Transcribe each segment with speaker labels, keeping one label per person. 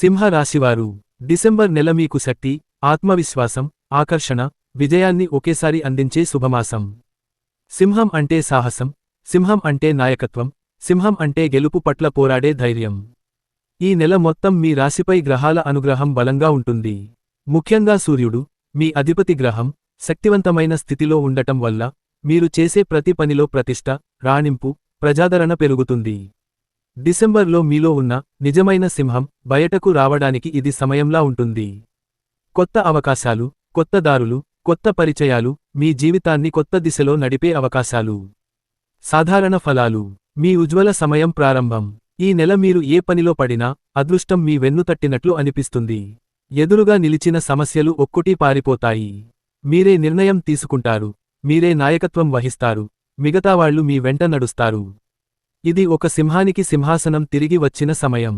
Speaker 1: సింహ రాశివారు డిసెంబర్ నెల మీకు శక్తి ఆత్మవిశ్వాసం ఆకర్షణ విజయాన్ని ఒకేసారి అందించే శుభమాసం. సింహం అంటే సాహసం సింహం అంటే నాయకత్వం సింహం అంటే గెలుపు పట్ల పోరాడే ధైర్యం. ఈ నెల మొత్తం మీ రాశిపై గ్రహాల అనుగ్రహం బలంగా ఉంటుంది. ముఖ్యంగా సూర్యుడు మీ అధిపతి గ్రహం శక్తివంతమైన స్థితిలో ఉండటం వల్ల మీరు చేసే ప్రతి పనిలో ప్రతిష్ట రాణింపు ప్రజాదరణ పెరుగుతుంది. డిసెంబర్లో మీలో ఉన్న నిజమైన సింహం బయటకు రావడానికి ఇది సమయంలా ఉంటుంది. కొత్త అవకాశాలు కొత్త దారులు కొత్త పరిచయాలు మీ జీవితాన్ని కొత్త దిశలో నడిపే అవకాశాలు. సాధారణ ఫలాలు. మీ ఉజ్వల సమయం ప్రారంభం. ఈ నెల మీరు ఏ పనిలో పడినా అదృష్టం మీ వెన్నుతట్టినట్లు అనిపిస్తుంది. ఎదురుగా నిలిచిన సమస్యలు ఒక్కొటి పారిపోతాయి. మీరే నిర్ణయం తీసుకుంటారు. మీరే నాయకత్వం వహిస్తారు. మిగతావాళ్ళు మీ వెంట నడుస్తారు. ఇది ఒక సింహానికి సింహాసనం తిరిగి వచ్చిన సమయం.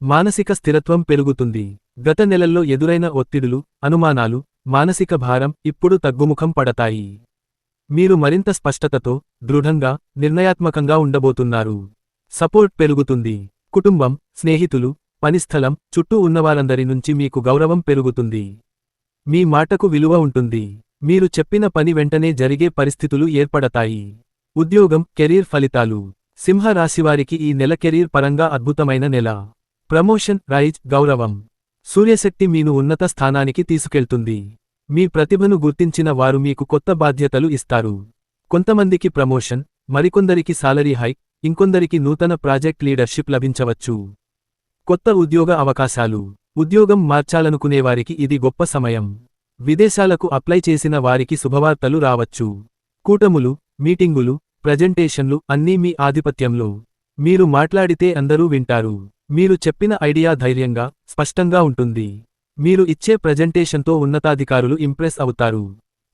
Speaker 1: మానసిక స్థిరత్వం పెరుగుతుంది. గత నెలల్లో ఎదురైన ఒత్తిడులు అనుమానాలు మానసిక భారం ఇప్పుడు తగ్గుముఖం పడతాయి. మీరు మరింత స్పష్టతతో దృఢంగా నిర్ణయాత్మకంగా ఉండబోతున్నారు. సపోర్ట్ పెరుగుతుంది. కుటుంబం స్నేహితులు పనిస్థలం చుట్టూ ఉన్నవారందరి నుంచి మీకు గౌరవం పెరుగుతుంది. మీ మాటకు విలువ ఉంటుంది. మీరు చెప్పిన పని వెంటనే జరిగే పరిస్థితులు ఏర్పడతాయి. ఉద్యోగం కెరీర్ ఫలితాలు. సింహ రాశివారికి ఈ నెల కెరీర్ పరంగా అద్భుతమైన నెల. ప్రమోషన్ రైజ్ గౌరవం. సూర్యశక్తి మీను ఉన్నత స్థానానికి తీసుకెళ్తుంది. మీ ప్రతిభను గుర్తించిన వారు మీకు కొత్త బాధ్యతలు ఇస్తారు. కొంతమందికి ప్రమోషన్ మరికొందరికి సాలరీ హైక్ ఇంకొందరికి నూతన ప్రాజెక్ట్ లీడర్షిప్ లభించవచ్చు. కొత్త ఉద్యోగ అవకాశాలు. ఉద్యోగం మార్చాలనుకునేవారికి ఇది గొప్ప సమయం. విదేశాలకు అప్లై చేసిన వారికి శుభవార్తలు రావచ్చు. కూటములు మీటింగులు ప్రజెంటేషన్లు అన్నీ మీ ఆధిపత్యంలో. మీరు మాట్లాడితే అందరూ వింటారు. మీరు చెప్పిన ఐడియా ధైర్యంగా స్పష్టంగా ఉంటుంది. మీరు ఇచ్చే ప్రజెంటేషన్తో ఉన్నతాధికారులు ఇంప్రెస్ అవుతారు.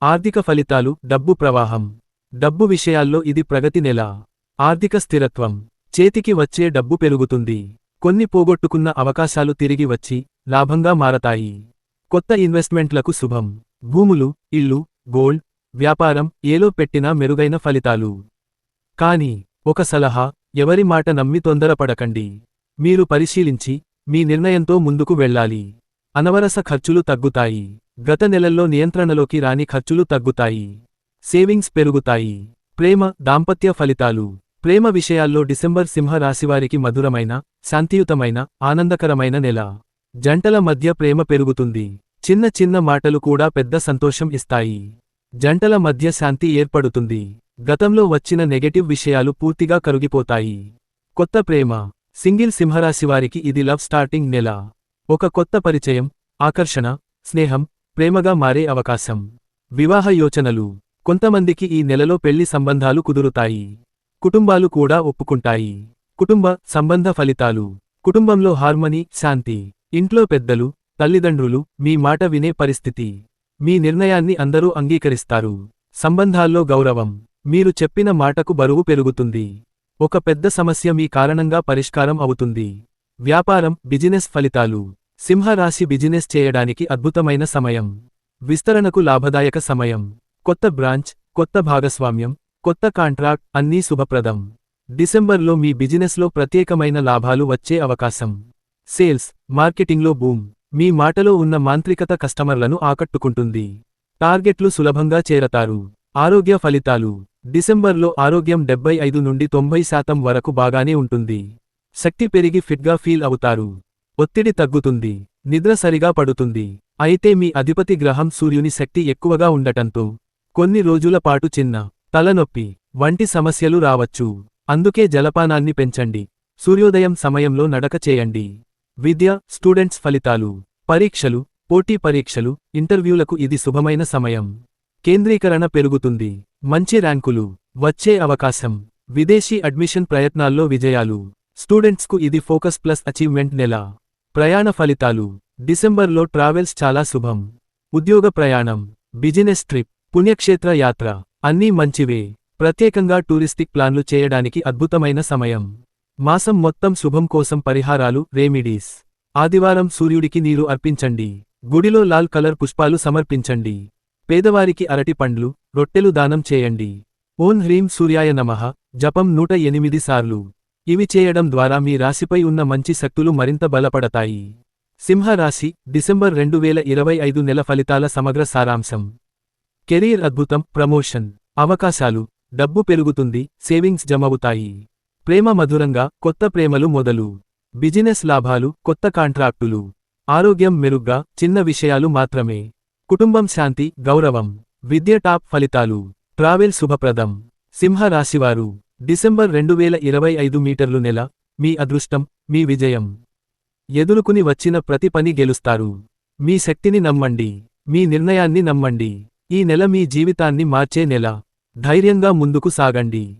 Speaker 1: ఆర్థిక ఫలితాలు డబ్బు ప్రవాహం. డబ్బు విషయాల్లో ఇది ప్రగతి నెల. ఆర్థిక స్థిరత్వం. చేతికి వచ్చే డబ్బు పెరుగుతుంది. కొన్ని పోగొట్టుకున్న అవకాశాలు తిరిగి వచ్చి లాభంగా మారతాయి. కొత్త ఇన్వెస్ట్మెంట్లకు శుభం. భూములు ఇల్లు గోల్డ్ వ్యాపారం ఏలో పెట్టినా మెరుగైన ఫలితాలు. కాని ఒక సలహా ఎవరి మాట నమ్మి తొందరపడకండి. మీరు పరిశీలించి మీ నిర్ణయంతో ముందుకు వెళ్ళాలి. అనవరస ఖర్చులు తగ్గుతాయి. గత నెలల్లో నియంత్రణలోకి రాని ఖర్చులు తగ్గుతాయి. సేవింగ్స్ పెరుగుతాయి. ప్రేమ దాంపత్య ఫలితాలు. ప్రేమ విషయాల్లో డిసెంబర్ సింహ రాశివారికి మధురమైన శాంతియుతమైన ఆనందకరమైన నెల. జంటల మధ్య ప్రేమ పెరుగుతుంది. చిన్న చిన్న మాటలు కూడా పెద్ద సంతోషం ఇస్తాయి. జంటల మధ్య శాంతి ఏర్పడుతుంది. గతంలో వచ్చిన నెగటివ్ విషయాలు పూర్తిగా కరుగిపోతాయి. కొత్త ప్రేమ సింగిల్ సింహరాశివారికి ఇది లవ్ స్టార్టింగ్ నెల. ఒక కొత్త పరిచయం ఆకర్షణ స్నేహం ప్రేమగా మారే అవకాశం. వివాహ యోచనలు. కొంతమందికి ఈ నెలలో పెళ్ళి సంబంధాలు కుదురుతాయి. కుటుంబాలు కూడా ఒప్పుకుంటాయి. కుటుంబ సంబంధ ఫలితాలు. కుటుంబంలో హార్మనీ శాంతి. ఇంట్లో పెద్దలు తల్లిదండ్రులు మీ మాట వినే పరిస్థితి. మీ నిర్ణయాన్ని అందరూ అంగీకరిస్తారు. సంబంధాల్లో గౌరవం. మీరు చెప్పిన మాటకు బరువు పెరుగుతుంది. ఒక పెద్ద సమస్య మీ కారణంగా పరిష్కారం అవుతుంది. వ్యాపారం బిజినెస్ ఫలితాలు. సింహరాశి బిజినెస్ చేయడానికి అద్భుతమైన సమయం. విస్తరణకు లాభదాయక సమయం. కొత్త బ్రాంచ్ కొత్త భాగస్వామ్యం కొత్త కాంట్రాక్ట్ అన్నీ శుభప్రదం. డిసెంబర్లో మీ బిజినెస్లో ప్రత్యేకమైన లాభాలు వచ్చే అవకాశం. Sales మార్కెటింగ్లో boom. మీ మాటలో ఉన్న మాంత్రికత కస్టమర్లను ఆకట్టుకుంటుంది. టార్గెట్లు సులభంగా చేరతారు. ఆరోగ్య ఫలితాలు. డిసెంబర్లో ఆరోగ్యం డెబ్బై ఐదు నుండి తొంభై శాతం వరకు బాగానే ఉంటుంది. శక్తి పెరిగి ఫిట్గా ఫీల్ అవుతారు. ఒత్తిడి తగ్గుతుంది. నిద్ర సరిగా పడుతుంది. అయితే మీ అధిపతి గ్రహం సూర్యుని శక్తి ఎక్కువగా ఉండటంతో కొన్ని రోజుల పాటు చిన్న తలనొప్పి వంటి సమస్యలు రావచ్చు. అందుకే జలపానాన్ని పెంచండి. సూర్యోదయం సమయంలో నడక చేయండి. విద్య స్టూడెంట్స్ ఫలితాలు పరీక్షలు పోటీ పరీక్షలు ఇంటర్వ్యూలకు ఇది శుభమైన సమయం. కేంద్రీకరణ పెరుగుతుంది. మంచి ర్యాంకులు వచ్చే అవకాశం విదేశీ అడ్మిషన్ ప్రయత్నాల్లో విజయాలు. స్టూడెంట్స్కు ఇది ఫోకస్ ప్లస్ అచీవ్మెంట్ నెల. ప్రయాణ ఫలితాలు. డిసెంబర్లో ట్రావెల్స్ చాలా శుభం. ఉద్యోగ ప్రయాణం. బిజినెస్ ట్రిప్ పుణ్యక్షేత్ర యాత్ర. అన్నీ మంచివే. ప్రత్యేకంగా టూరిస్టిక్ ప్లాన్లు చేయడానికి అద్భుతమైన సమయం. మాసం మొత్తం శుభం కోసం పరిహారాలు రెమిడీస్. ఆదివారం సూర్యుడికి నీరు అర్పించండి. గుడిలో లాల్ కలర్ పుష్పాలు సమర్పించండి. పేదవారికి అరటి పండ్లు రొట్టెలు దానం చేయండి. ఓం హ్రీం సూర్యాయ నమః. జపం నూట ఎనిమిది సార్లు. ఇవి చేయడం ద్వారా మీ రాశిపై ఉన్న మంచి శక్తులు మరింత బలపడతాయి. సింహరాశి డిసెంబర్ రెండు వేల ఇరవై ఐదు నెల ఫలితాల సమగ్ర సారాంశం. కెరీర్ అద్భుతం ప్రమోషన్ అవకాశాలు డబ్బు పెరుగుతుంది సేవింగ్స్ జమవుతాయి. ప్రేమ మధురంగా కొత్త ప్రేమలు మొదలు. బిజినెస్ లాభాలు కొత్త కాంట్రాక్టులు. ఆరోగ్యం మెరుగ్గా చిన్న విషయాలు మాత్రమే. కుటుంబం శాంతి గౌరవం. విద్య టాప్ ఫలితాలు. ట్రావెల్ శుభప్రదం. సింహ రాశివారు. డిసెంబర్ రెండు వేల ఇరవై ఐదు మీటర్లు నెల. మీ అదృష్టం మీ విజయం. ఎదురుకుని వచ్చిన ప్రతి పని గెలుస్తారు. మీ శక్తిని నమ్మండి. మీ నిర్ణయాన్ని నమ్మండి. ఈ నెల మీ జీవితాన్ని మార్చే నెల. ధైర్యంగా ముందుకు సాగండి.